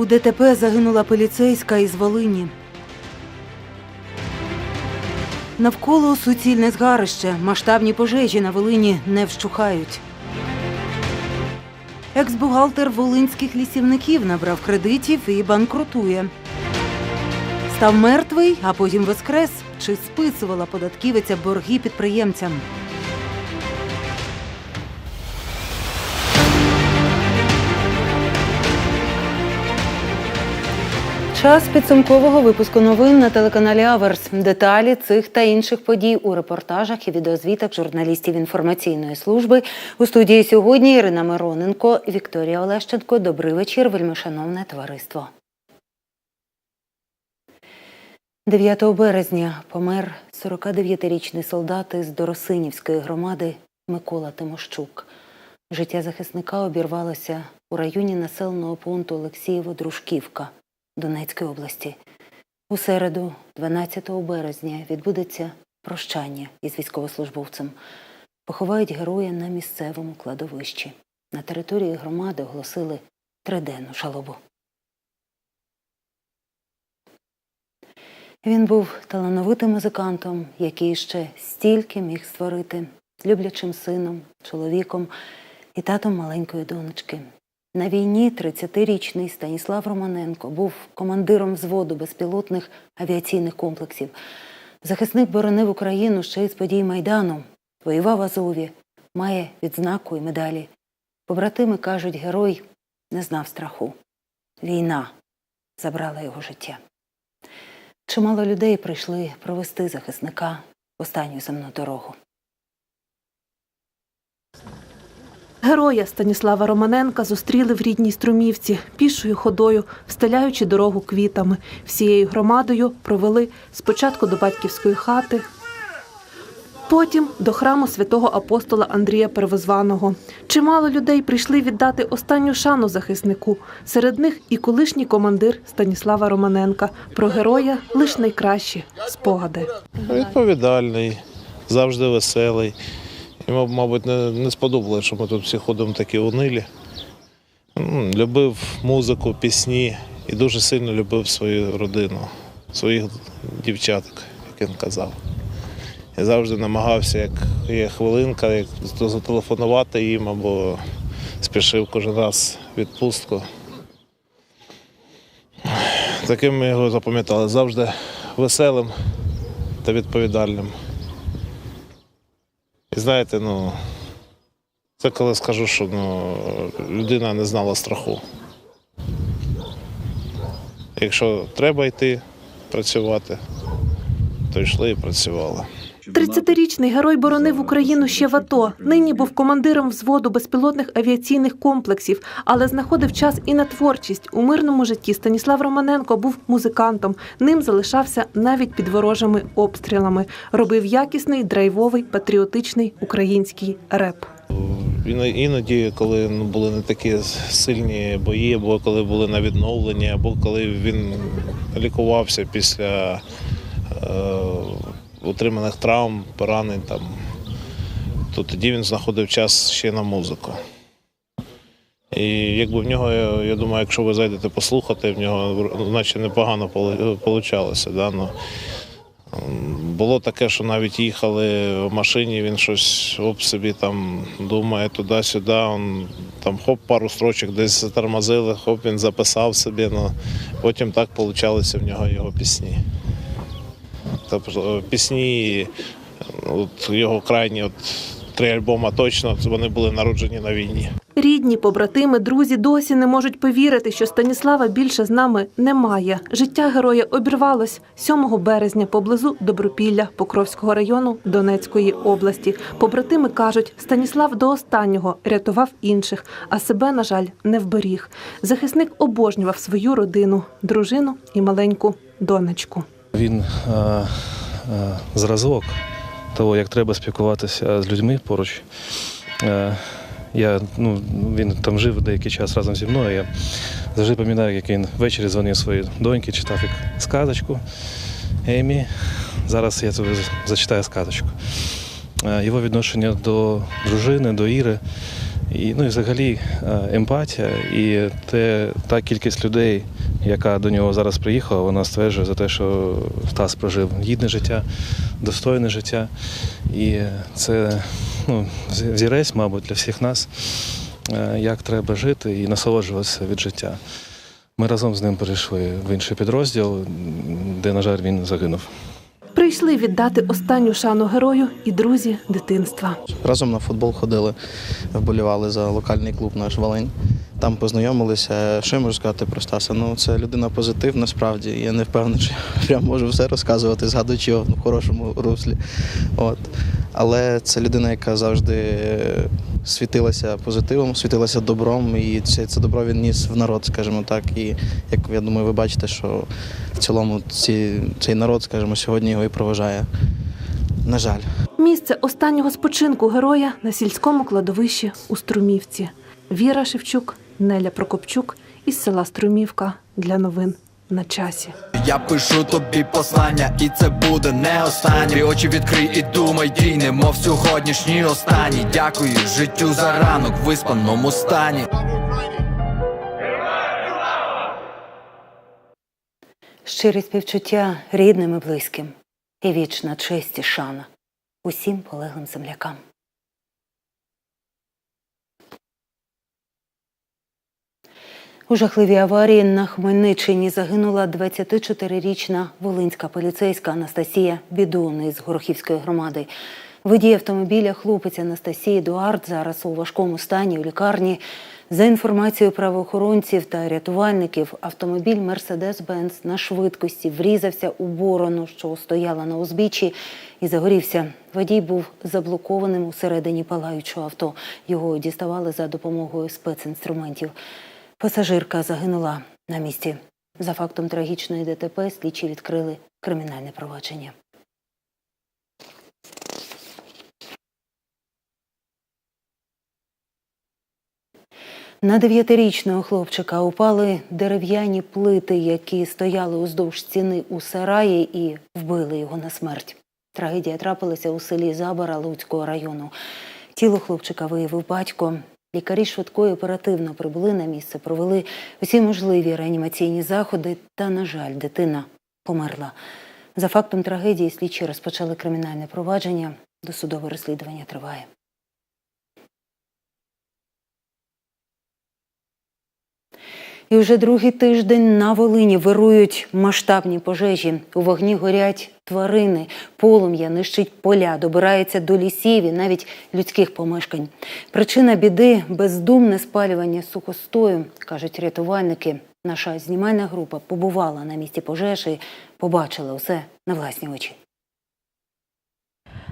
У ДТП загинула поліцейська із Волині. Навколо суцільне згарище. Масштабні пожежі на Волині не вщухають. Екс-бухгалтер волинських лісівників набрав кредитів і банкрутує. Став мертвий, а потім воскрес. Чи списувала податківиця борги підприємцям? Час підсумкового випуску новин на телеканалі Аверс. Деталі цих та інших подій у репортажах і відеозвітах журналістів інформаційної служби. У студії сьогодні Ірина Мироненко, Вікторія Олещенко. Добрий вечір, вельмишановне товариство. 9 березня помер 49-річний солдат із Доросинівської громади Микола Тимощук. Життя захисника обірвалося у районі населеного пункту Олексієво-Дружківка Донецької області. У середу, 12 березня, відбудеться прощання із військовослужбовцем. Поховають героя на місцевому кладовищі. На території громади оголосили триденну шалобу. Він був талановитим музикантом, який ще стільки міг створити, люблячим сином, чоловіком і татом маленької донечки. На війні 30-річний Станіслав Романенко був командиром взводу безпілотних авіаційних комплексів. Захисник боронив Україну ще й з подій Майдану, воював Азові, має відзнаку і медалі. Побратими кажуть, герой не знав страху. Війна забрала його життя. Чимало людей прийшли провести захисника в останню земну дорогу. Героя Станіслава Романенка зустріли в рідній Струмівці пішою ходою, встеляючи дорогу квітами. Всією громадою провели спочатку до батьківської хати, потім до храму святого апостола Андрія Первозваного. Чимало людей прийшли віддати останню шану захиснику. Серед них і колишній командир Станіслава Романенка. Про героя лиш найкращі спогади. Відповідальний, завжди веселий. Йому, мабуть, не, не сподобалося, що ми тут всі ходимо такі унилі. Любив музику, пісні і дуже сильно любив свою родину, своїх дівчаток, як він казав. Я завжди намагався, як є хвилинка, як зателефонувати їм або спішив кожен раз відпустку. Таким ми його запам'ятали, завжди веселим та відповідальним. І знаєте, ну, це коли скажу, що ну, людина не знала страху. Якщо треба йти працювати, то йшли і працювали. 30-річний герой боронив Україну ще в АТО. Нині був командиром взводу безпілотних авіаційних комплексів, але знаходив час і на творчість. У мирному житті Станіслав Романенко був музикантом. Ним залишався навіть під ворожими обстрілами. Робив якісний, драйвовий, патріотичний український реп. Іно- Іноді, коли були не такі сильні бої, або коли були на відновленні, або коли він лікувався після е, отриманих травм, поранень, там, то тоді він знаходив час ще на музику. І якби в нього, я, думаю, якщо ви зайдете послухати, в нього наче непогано вийшло. Да? Ну, було таке, що навіть їхали в машині, він щось об собі там думає туди-сюди, там хоп, пару строчок десь затормозили, хоп, він записав собі. Ну, потім так получалися в нього його пісні. Тобто пісні, от його крайні от, три альбома точно, вони були народжені на війні. Рідні, побратими, друзі досі не можуть повірити, що Станіслава більше з нами немає. Життя героя обірвалось 7 березня поблизу Добропілля Покровського району Донецької області. Побратими кажуть, Станіслав до останнього рятував інших, а себе, на жаль, не вберіг. Захисник обожнював свою родину, дружину і маленьку донечку. Він е, е, зразок того, як треба спілкуватися з людьми поруч. Е, я, ну, він там жив деякий час разом зі мною. Я завжди пам'ятаю, як він ввечері дзвонив своїй доньки, читав як сказочку Емі. Зараз я тобі зачитаю сказочку. Е, Його відношення до дружини, до Іри І, ну, і взагалі е, емпатія і те, та кількість людей, яка до нього зараз приїхала, вона стверджує за те, що Стас прожив гідне життя, достойне життя. І це ну, взі- взірець, мабуть, для всіх нас, е, як треба жити і насолоджуватися від життя. Ми разом з ним перейшли в інший підрозділ, де, на жаль, він загинув. Прийшли віддати останню шану герою і друзі дитинства. Разом на футбол ходили, вболівали за локальний клуб наш Волинь. Там познайомилися. Що я можу сказати про Стаса? Ну, це людина позитивна, справді. Я не впевнений, що я прям можу все розказувати, згадуючи його в хорошому руслі. От. Але це людина, яка завжди світилася позитивом, світилася добром, і це, це добро він ніс в народ, скажімо так. І як я думаю, ви бачите, що в цілому ці, цей народ, скажімо, сьогодні його і проважає. На жаль. Місце останнього спочинку героя на сільському кладовищі у Струмівці. Віра Шевчук, Неля Прокопчук із села Струмівка для новин на часі. Я пишу тобі послання, і це буде не останнє. Твої очі відкрий і думай, дій, немов сьогоднішній останній. Дякую життю за ранок в виспаному стані. Щирі співчуття рідним і близьким, і вічна честь і шана усім полеглим землякам. У жахливій аварії на Хмельниччині загинула 24-річна волинська поліцейська Анастасія Бідун із Горохівської громади. Водій автомобіля хлопець Анастасії Едуард зараз у важкому стані у лікарні. За інформацією правоохоронців та рятувальників, автомобіль Мерседес-Бенц на швидкості врізався у борону, що стояла на узбіччі, і загорівся. Водій був заблокованим усередині палаючого авто. Його діставали за допомогою спецінструментів. Пасажирка загинула на місці. За фактом трагічної ДТП слідчі відкрили кримінальне провадження. На дев'ятирічного хлопчика упали дерев'яні плити, які стояли уздовж стіни у сараї і вбили його на смерть. Трагедія трапилася у селі Забара Луцького району. Тіло хлопчика виявив батько. Лікарі швидкої оперативно прибули на місце, провели усі можливі реанімаційні заходи, та, на жаль, дитина померла. За фактом трагедії слідчі розпочали кримінальне провадження. Досудове розслідування триває. І вже другий тиждень на Волині вирують масштабні пожежі. У вогні горять тварини, полум'я нищить поля, добирається до лісів і навіть людських помешкань. Причина біди бездумне спалювання сухостою, кажуть рятувальники. Наша знімальна група побувала на місці пожежі, побачила усе на власні очі.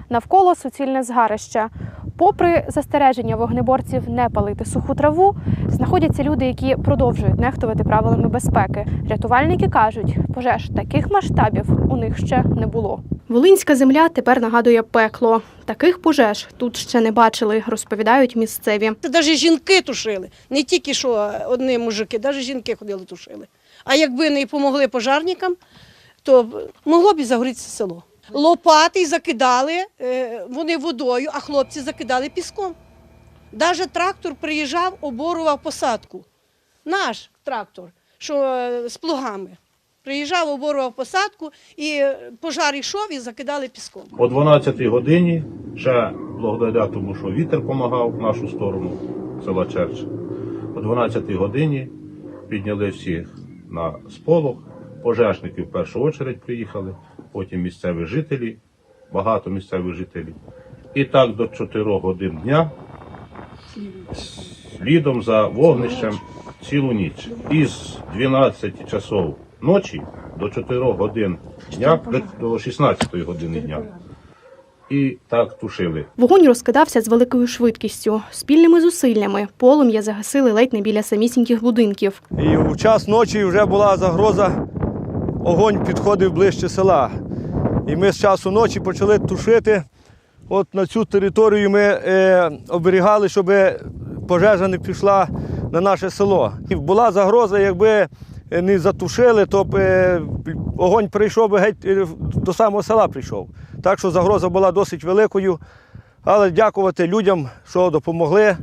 Навколо суцільне згарище. Попри застереження вогнеборців не палити суху траву, знаходяться люди, які продовжують нехтувати правилами безпеки. Рятувальники кажуть, пожеж таких масштабів у них ще не було. Волинська земля тепер нагадує пекло. Таких пожеж тут ще не бачили, розповідають місцеві. Це навіть жінки тушили. Не тільки що одні мужики, навіть жінки ходили тушили. А якби не допомогли пожарникам, то могло б і загорітися село. Лопати закидали е, вони водою, а хлопці закидали піском. Навіть трактор приїжджав, оборував посадку. Наш трактор, що е, з плугами. Приїжджав, оборував посадку, і пожар йшов і закидали піском. О 12-й годині, ще благодаря тому, що вітер допомагав в нашу сторону села Черч. О 12-й годині підняли всіх на сполох. Пожежники в першу чергу приїхали, потім місцеві жителі, багато місцевих жителів. І так до 4 годин дня слідом за вогнищем цілу ніч. Із 12 часов ночі до 4 годин дня до 16 години дня. І так тушили. Вогонь розкидався з великою швидкістю. Спільними зусиллями полум'я загасили ледь не біля самісіньких будинків. І у час ночі вже була загроза, огонь підходив ближче села. І ми з часу ночі почали тушити. От на цю територію ми е, оберігали, щоб пожежа не пішла на наше село. І була загроза, якби не затушили, то б е, огонь прийшов би геть е, до самого села прийшов. Так що загроза була досить великою. Але дякувати людям, що допомогли.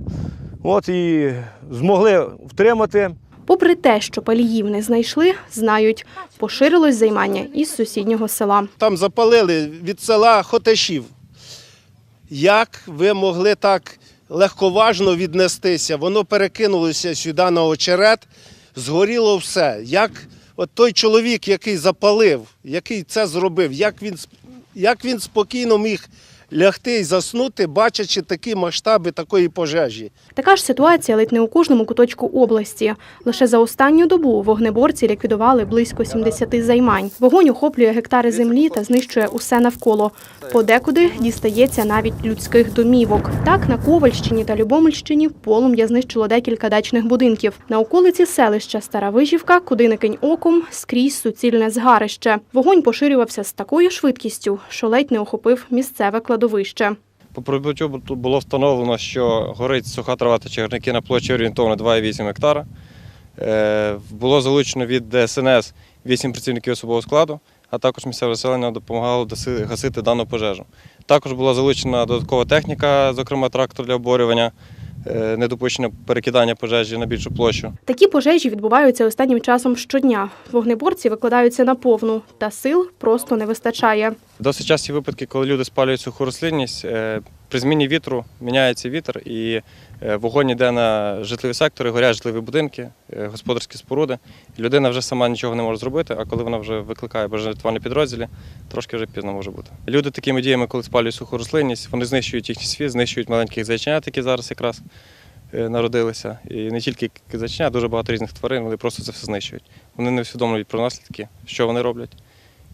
От і змогли втримати. Попри те, що паліїв не знайшли, знають, поширилось займання із сусіднього села. Там запалили від села Хоташів. Як ви могли так легковажно віднестися? Воно перекинулося сюди на очерет, згоріло все. Як от той чоловік, який запалив, який це зробив, як він, як він спокійно міг лягти і заснути, бачачи такі масштаби такої пожежі? Така ж ситуація ледь не у кожному куточку області. Лише за останню добу вогнеборці ліквідували близько 70 займань. Вогонь охоплює гектари землі та знищує усе навколо. Подекуди дістається навіть людських домівок. Так, на Ковальщині та Любомельщині полум'я знищило декілька дачних будинків. На околиці селища Стара Вижівка, куди не кинь оком, скрізь суцільне згарище. Вогонь поширювався з такою швидкістю, що ледь не охопив місцеве кладовище. По прибуттю було встановлено, що горить суха трава та чагарники на площі орієнтовно 2,8 гектара. Е, Було залучено від ДСНС 8 працівників особового складу, а також місцеве населення допомагало гасити дану пожежу. Також була залучена додаткова техніка, зокрема трактор для оборювання, е, недопущення перекидання пожежі на більшу площу. Такі пожежі відбуваються останнім часом щодня. Вогнеборці викладаються на повну, та сил просто не вистачає. Досить часті випадки, коли люди спалюють суху рослинність, е, при зміні вітру міняється вітер і е, вогонь йде на житлові сектори, горять житлові будинки, е, господарські споруди. Людина вже сама нічого не може зробити, а коли вона вже викликає божественні підрозділі, трошки вже пізно може бути. Люди такими діями, коли спалюють суху рослинність, вони знищують їхній світ, знищують маленьких зайченят, які зараз якраз народилися. І не тільки зайченят, дуже багато різних тварин, вони просто це все знищують. Вони не усвідомлюють про наслідки, що вони роблять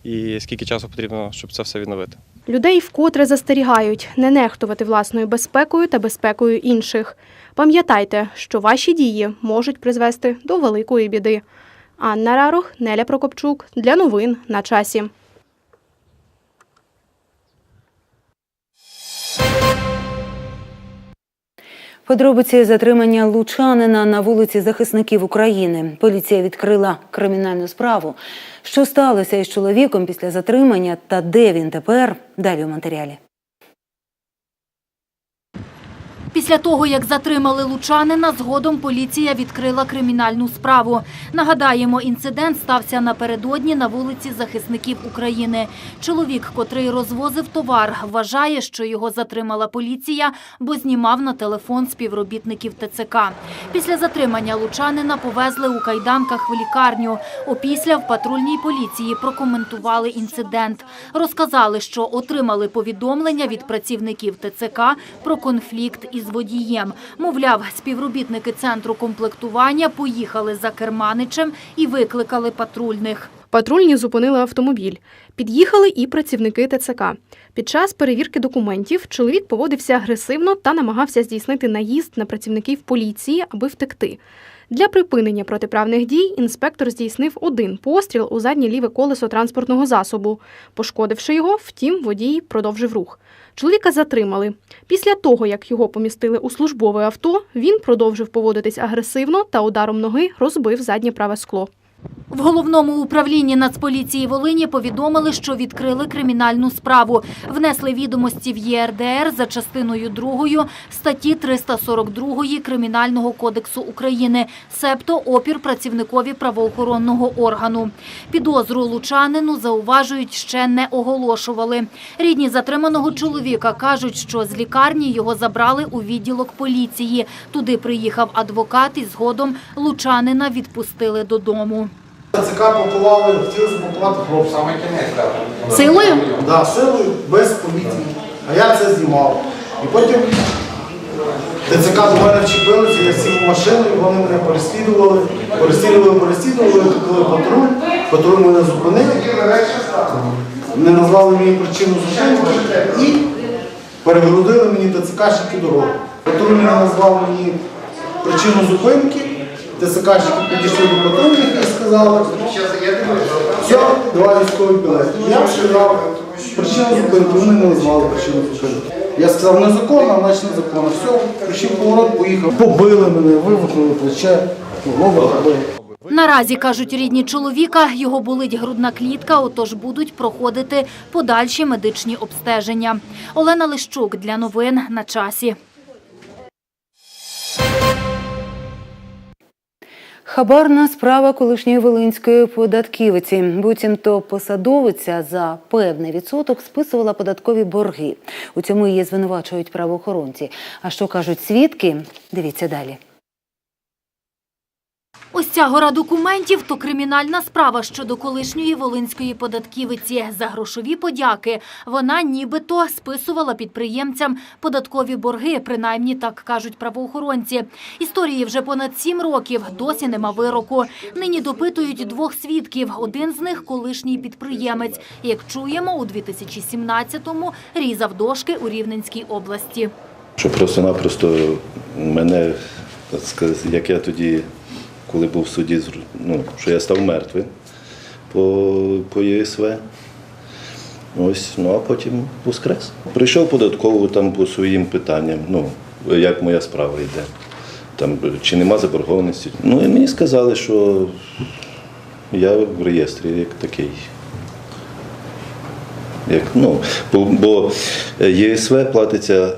і скільки часу потрібно, щоб це все відновити. Людей вкотре застерігають не нехтувати власною безпекою та безпекою інших. Пам'ятайте, що ваші дії можуть призвести до великої біди. Анна Рарох, Неля Прокопчук для новин на часі. Подробиці затримання лучанина на вулиці захисників України. Поліція відкрила кримінальну справу. Що сталося із чоловіком після затримання та де він тепер? Далі у матеріалі. Після того, як затримали лучанина, згодом поліція відкрила кримінальну справу. Нагадаємо, інцидент стався напередодні на вулиці захисників України. Чоловік, котрий розвозив товар, вважає, що його затримала поліція, бо знімав на телефон співробітників ТЦК. Після затримання лучанина повезли у кайданках в лікарню. Опісля в патрульній поліції прокоментували інцидент. Розказали, що отримали повідомлення від працівників ТЦК про конфлікт із водієм. Мовляв, співробітники центру комплектування поїхали за керманичем і викликали патрульних. Патрульні зупинили автомобіль. Під'їхали і працівники ТЦК. Під час перевірки документів чоловік поводився агресивно та намагався здійснити наїзд на працівників поліції, аби втекти. Для припинення протиправних дій інспектор здійснив один постріл у заднє ліве колесо транспортного засобу. Пошкодивши його, втім, водій продовжив рух. Чоловіка затримали. Після того, як його помістили у службове авто, він продовжив поводитись агресивно та ударом ноги розбив заднє праве скло. В головному управлінні Нацполіції Волині повідомили, що відкрили кримінальну справу. Внесли відомості в ЄРДР за частиною 2 статті 342 Кримінального кодексу України, себто опір працівникові правоохоронного органу. Підозру лучанину зауважують, ще не оголошували. Рідні затриманого чоловіка кажуть, що з лікарні його забрали у відділок поліції. Туди приїхав адвокат і згодом лучанина відпустили додому. ЦК пакували, хотіли запакувати хлопця. Саме кінець, Силою? Да, силою, без поліції. А я це знімав. І потім ТЦК до мене вчепилися, я сів в машину, і вони мене переслідували, переслідували, переслідували, викликали патруль, патруль мене зупинив, не назвали мені причину зупинки і перегородили мені ТЦКшники дорогу. Патруль не назвав мені причину зупинки, ТЦКшники підійшли до патрульних і сказали, все, давай військовий білет. Я сказав, причину зупинки, вони не назвали причину зупинки. Я сказав, незаконно, значить незаконно. Все, прийшов поворот, поїхав. Побили мене, вивихнули плече, лоба побили. Наразі, кажуть рідні чоловіка, його болить грудна клітка, отож будуть проходити подальші медичні обстеження. Олена Лищук для новин на часі. Хабарна справа колишньої волинської податківиці. Буцімто посадовиця за певний відсоток списувала податкові борги. У цьому її звинувачують правоохоронці. А що кажуть свідки? Дивіться далі. Ось ця гора документів – то кримінальна справа щодо колишньої волинської податківиці. За грошові подяки вона нібито списувала підприємцям податкові борги, принаймні так кажуть правоохоронці. Історії вже понад сім років, досі нема вироку. Нині допитують двох свідків. Один з них – колишній підприємець. Як чуємо, у 2017-му різав дошки у Рівненській області. Що просто-напросто мене, як я тоді, коли був в суді, ну, що я став мертвим по, по ЄСВ. Ось, ну а потім воскрес. Прийшов податково там по своїм питанням, ну, як моя справа йде. Там, чи нема заборгованості. Ну і мені сказали, що я в реєстрі як такий. Як, ну, бо, бо ЄСВ платиться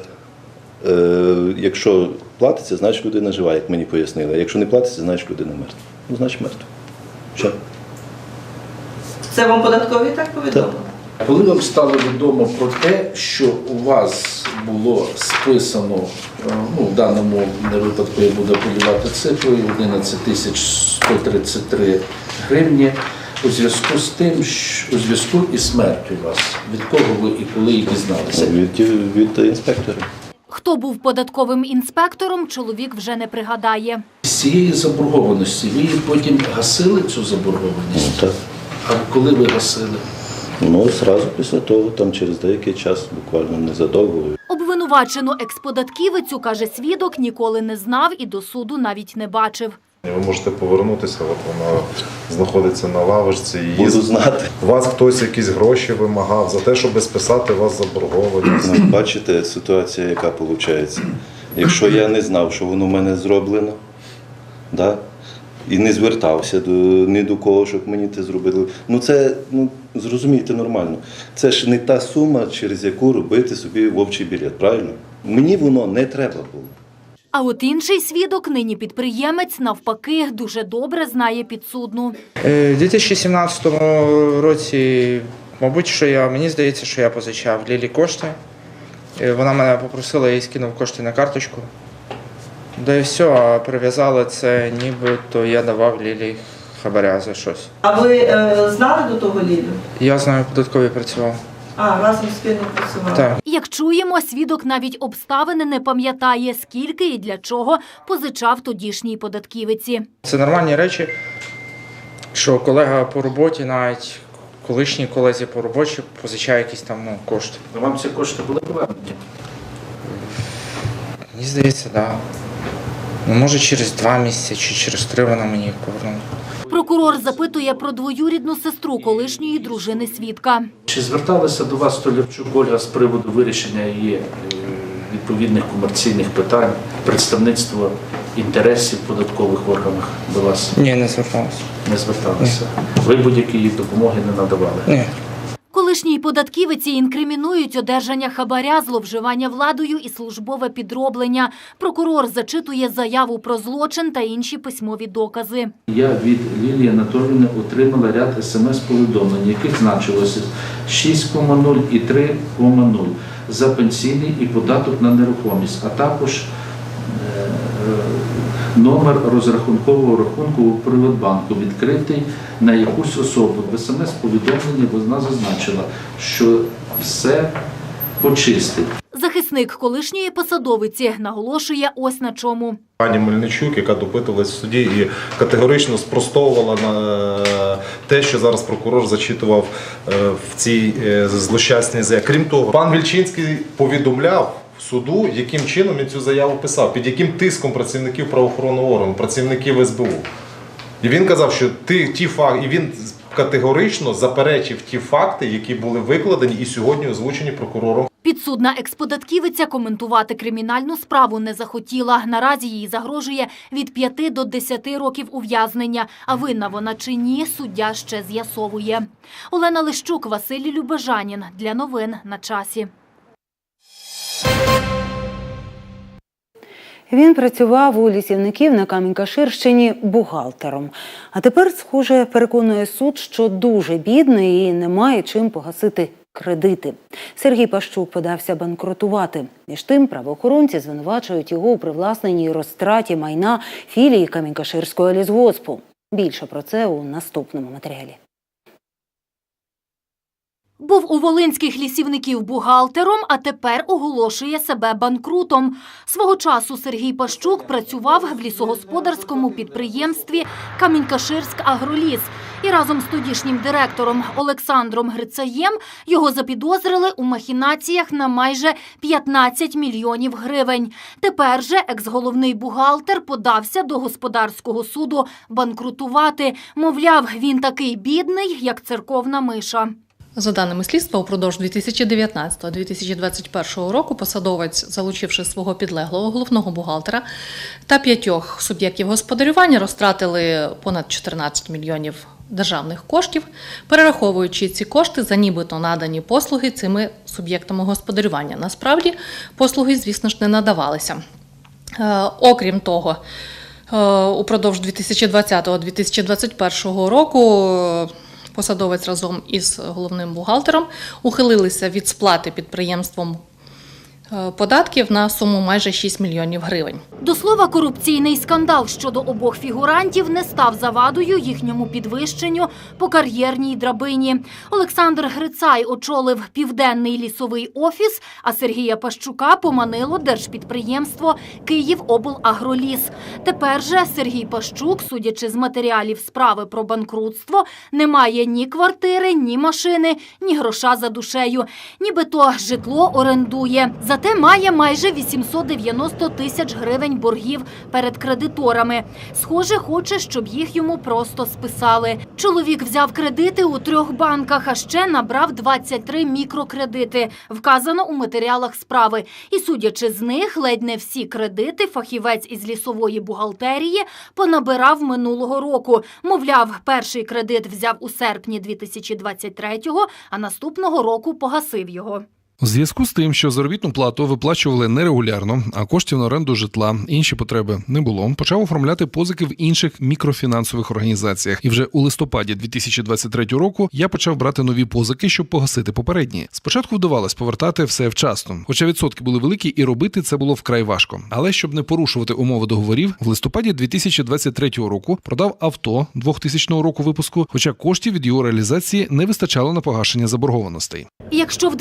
Е, якщо платиться, значить людина жива, як мені пояснили. А якщо не платиться, значить людина мертва. Ну, значить мертва. Все. Це вам податкові так повідомили? Коли вам стало відомо про те, що у вас було списано, е, ну в даному випадку я буду апелювати цифрою 11 тисяч 133 гривні, у зв'язку з тим, що у зв'язку із смертю вас, від кого ви і коли її дізналися? Від, від інспектора. Хто був податковим інспектором, чоловік вже не пригадає. З цієї заборгованості ви її потім гасили цю заборгованість? Ну, так. А коли ви гасили? Ну, зразу після того, там через деякий час, буквально незадовго. Обвинувачену експодатківицю, каже свідок, ніколи не знав і до суду навіть не бачив. Ви можете повернутися, от вона знаходиться на лавочці. Її... Буду знати. Вас хтось якісь гроші вимагав за те, щоб списати вас заборгованість. Бачите, ситуація, яка виходить. Якщо я не знав, що воно в мене зроблено, да? і не звертався до, ні до кого, щоб мені це зробили. Ну це, ну, зрозумійте нормально. Це ж не та сума, через яку робити собі вовчий білет, правильно? Мені воно не треба було. А от інший свідок, нині підприємець, навпаки, дуже добре знає підсудну. Е, У 2017 році, мабуть, що я мені здається, що я позичав Лілі кошти. Е, Вона мене попросила, я їй скинув кошти на карточку. Да і все, а прив'язали це, нібито я давав Лілі хабаря за щось. А ви е, знали до того Лілю? Я знаю, податкові працював. А, разом спільно працювали? Так. Як чуємо, свідок навіть обставини не пам'ятає, скільки і для чого позичав тодішній податківиці. Це нормальні речі, що колега по роботі, навіть колишній колезі по роботі позичає якісь там ну, кошти. Вам ці кошти були повернені? Мені здається, так. Да. Ну, може, через два місяці чи через три вона мені їх повернула. Прокурор запитує про двоюрідну сестру колишньої дружини свідка. Чи зверталася до вас Столярчук Ольга з приводу вирішення її е, відповідних комерційних питань, представництва інтересів податкових в органах до вас? Ні, не зверталася. Не зверталися. Ви будь-які їй допомоги не надавали? Ні. Колишній податківиці інкримінують одержання хабаря, зловживання владою і службове підроблення. Прокурор зачитує заяву про злочин та інші письмові докази. Я від Лілії Анатоліївни отримала ряд смс-повідомлень, яких значилося 6,0 і 3,0 за пенсійний і податок на нерухомість, а також е, номер розрахункового рахунку у Приватбанку, відкритий на якусь особу. В смс-повідомленні вона зазначила, що все почистить. Захисник колишньої посадовиці наголошує ось на чому. Пані Мельничук, яка допитувалась в суді і категорично спростовувала на те, що зараз прокурор зачитував е, в цій е, злощасній заяві. Крім того, пан Вільчинський повідомляв суду, яким чином він цю заяву писав, під яким тиском працівників правоохоронного органу, працівників СБУ. І він казав, що ти ті факти, і він категорично заперечив ті факти, які були викладені і сьогодні озвучені прокурором. Підсудна експодатківиця коментувати кримінальну справу не захотіла. Наразі їй загрожує від 5 до 10 років ув'язнення. А винна вона чи ні, суддя ще з'ясовує. Олена Лищук, Василій Любежанін. Для новин на часі. Він працював у лісівників на Камінь-Каширщині бухгалтером. А тепер, схоже, переконує суд, що дуже бідний і не має чим погасити кредити. Сергій Пащук подався банкрутувати. Між тим, правоохоронці звинувачують його у привласненні розтраті майна філії Камінь-Каширського лісгоспу. Більше про це у наступному матеріалі. Був у волинських лісівників бухгалтером, а тепер оголошує себе банкрутом. Свого часу Сергій Пащук працював в лісогосподарському підприємстві Камінькаширськ Агроліс. І разом з тодішнім директором Олександром Грицаєм його запідозрили у махінаціях на майже 15 мільйонів гривень. Тепер же екс-головний бухгалтер подався до господарського суду банкрутувати. Мовляв, він такий бідний, як церковна миша. За даними слідства, упродовж 2019-2021 року посадовець, залучивши свого підлеглого головного бухгалтера та п'ятьох суб'єктів господарювання, розтратили понад 14 мільйонів державних коштів, перераховуючи ці кошти за нібито надані послуги цими суб'єктами господарювання. Насправді послуги, звісно ж, не надавалися. Е, Окрім того, е, упродовж 2020-2021 року посадовець разом із головним бухгалтером ухилилися від сплати підприємством податків на суму майже 6 мільйонів гривень. До слова, корупційний скандал щодо обох фігурантів не став завадою їхньому підвищенню по кар'єрній драбині. Олександр Грицай очолив південний лісовий офіс, а Сергія Пащука поманило держпідприємство «Київоблагроліс». Тепер же Сергій Пащук, судячи з матеріалів справи про банкрутство, не має ні квартири, ні машини, ні гроша за душею. Нібито житло орендує. Зате має майже 890 тисяч гривень боргів перед кредиторами. Схоже, хоче, щоб їх йому просто списали. Чоловік взяв кредити у трьох банках, а ще набрав 23 мікрокредити, вказано у матеріалах справи. І судячи з них, ледь не всі кредити фахівець із лісової бухгалтерії понабирав минулого року. Мовляв, перший кредит взяв у серпні 2023-го, а наступного року погасив його. У зв'язку з тим, що заробітну плату виплачували нерегулярно, а коштів на оренду житла, інші потреби не було, почав оформляти позики в інших мікрофінансових організаціях. І вже у листопаді 2023 року я почав брати нові позики, щоб погасити попередні. Спочатку вдавалось повертати все вчасно, хоча відсотки були великі, і робити це було вкрай важко. Але щоб не порушувати умови договорів, в листопаді 2023 року продав авто 2000 року випуску, хоча коштів від його реалізації не вистачало на погашення заборгованостей. Якщо в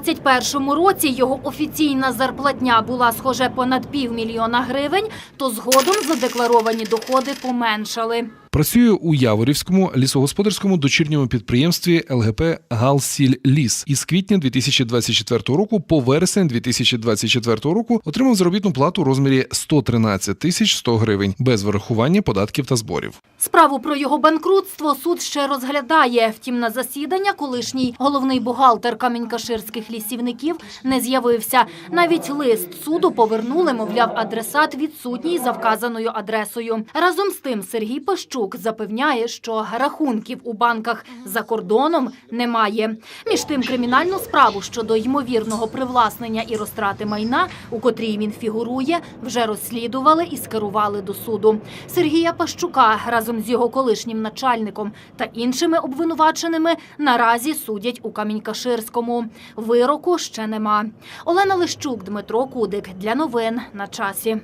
2021 році його офіційна зарплатня була схоже понад півмільйона гривень, то згодом задекларовані доходи поменшали. Працює у Яворівському лісогосподарському дочірньому підприємстві ЛГП Галсіль Ліс із квітня 2024 року по вересень 2024 року отримав заробітну плату у розмірі 113 тисяч 100 гривень без вирахування податків та зборів. Справу про його банкрутство суд ще розглядає. Втім, на засідання колишній головний бухгалтер камінькаширських лісівників не з'явився. Навіть лист суду повернули, мовляв, адресат відсутній за вказаною адресою. Разом з тим Сергій Пащук запевняє, що рахунків у банках за кордоном немає. Між тим, кримінальну справу щодо ймовірного привласнення і розтрати майна, у котрій він фігурує, вже розслідували і скерували до суду. Сергія Пащука разом з його колишнім начальником та іншими обвинуваченими наразі судять у Камінькаширському. Вироку ще нема. Олена Лищук, Дмитро Кудик. Для новин на часі.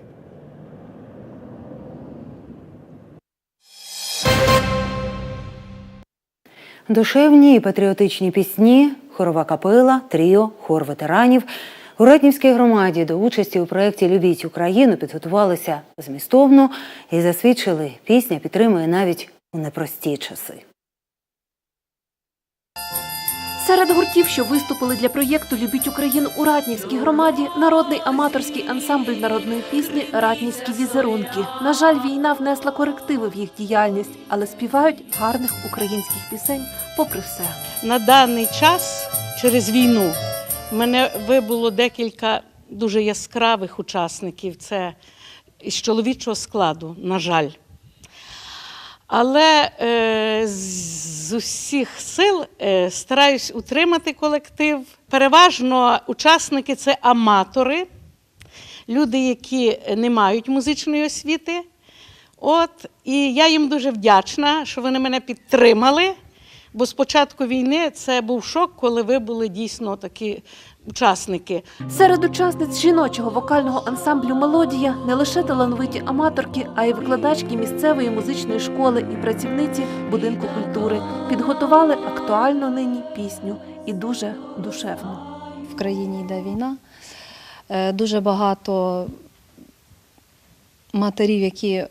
Душевні і патріотичні пісні, хорова капела, тріо, хор ветеранів. У Ратнівській громаді до участі у проєкті Любіть Україну підготувалися змістовно і засвідчили, пісня підтримує навіть у непрості часи. Серед гуртів, що виступили для проєкту Любіть Україну у Ратнівській громаді, народний аматорський ансамбль народної пісні Ратнівські візерунки. На жаль, війна внесла корективи в їх діяльність, але співають гарних українських пісень попри все. На даний час через війну мене вибуло декілька дуже яскравих учасників. Це із чоловічого складу, на жаль. Але е, з усіх сил е, стараюсь утримати колектив. Переважно учасники це аматори, люди, які не мають музичної освіти. От, і я їм дуже вдячна, що вони мене підтримали. Бо з початку війни це був шок, коли ви були дійсно такі учасники. Серед учасниць жіночого вокального ансамблю Мелодія не лише талановиті аматорки, а й викладачки місцевої музичної школи і працівниці будинку культури підготували актуальну нині пісню і дуже душевну. В країні йде війна. Е, Дуже багато матерів, які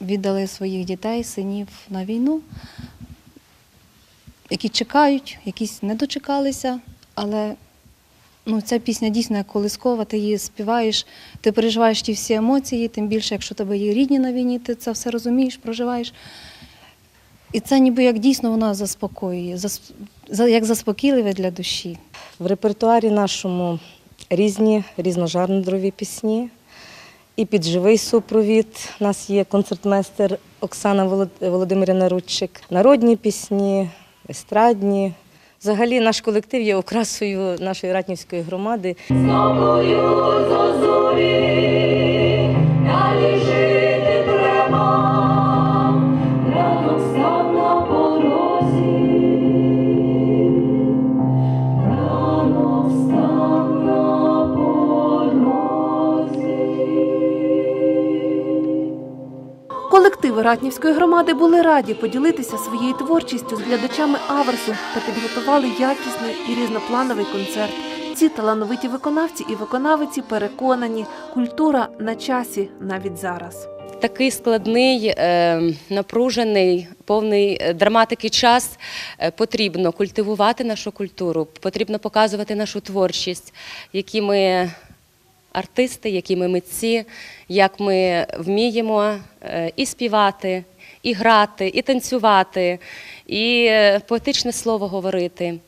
віддали своїх дітей, синів на війну, які чекають, якісь не дочекалися, але ну, ця пісня дійсно як колискова, ти її співаєш, ти переживаєш ті всі емоції, тим більше, якщо тебе є рідні на війні, ти це все розумієш, проживаєш. І це ніби як дійсно вона заспокоює, як заспокійливе для душі. В репертуарі нашому різні різножанрові пісні. І під живий супровід у нас є концертмейстер Оксана Волод- Володимирівна Рудчик. Народні пісні, естрадні. Взагалі наш колектив є окрасою нашої ратнівської громади. Колективи Ратнівської громади були раді поділитися своєю творчістю з глядачами Аверсу та підготували якісний і різноплановий концерт. Ці талановиті виконавці і виконавиці переконані, культура на часі навіть зараз. такий складний, е, напружений, повний драматики час е, потрібно культивувати нашу культуру, потрібно показувати нашу творчість, які ми артисти, які ми митці, як ми вміємо е, і співати, і грати, і танцювати, і е, поетичне слово говорити.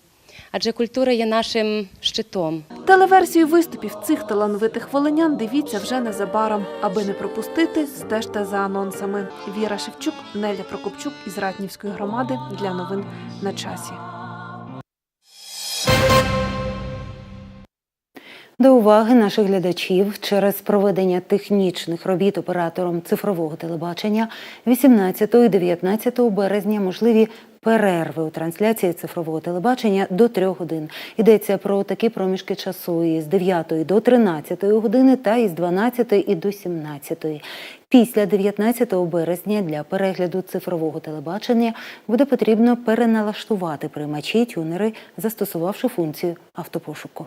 Адже культура є нашим щитом. Телеверсію виступів цих талановитих волинян дивіться вже незабаром. Аби не пропустити, стежте за анонсами. Віра Шевчук, Неля Прокопчук із Ратнівської громади для новин на часі. До уваги наших глядачів через проведення технічних робіт оператором цифрового телебачення 18 і 19 березня можливі перерви у трансляції цифрового телебачення до 3 годин. Йдеться про такі проміжки часу із 9 до 13 години та із 12 і до 17. Після 19 березня для перегляду цифрового телебачення буде потрібно переналаштувати приймачі тюнери, застосувавши функцію автопошуку.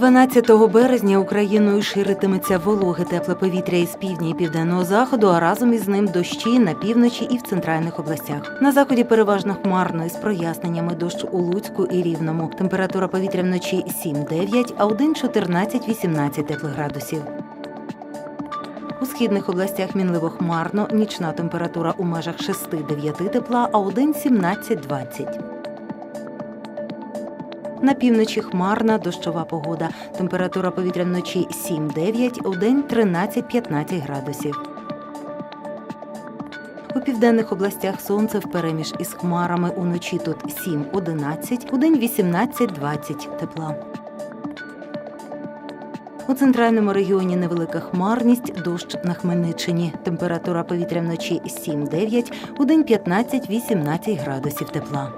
12 березня Україною ширитиметься вологе тепле повітря із півдня і південного заходу, а разом із ним дощі на півночі і в центральних областях. На заході переважно хмарно із проясненнями дощ у Луцьку і Рівному. Температура повітря вночі 7-9, а день 14-18 теплих градусів. У східних областях мінливо хмарно, нічна температура у межах 6-9 тепла, а день 17-20. На півночі хмарна, дощова погода. Температура повітря вночі 7-9, у день 13-15 градусів. У південних областях сонце впереміж із хмарами. Уночі тут 7-11, у день 18-20 тепла. У центральному регіоні невелика хмарність, дощ на Хмельниччині. Температура повітря вночі 7-9, у день 15-18 градусів тепла.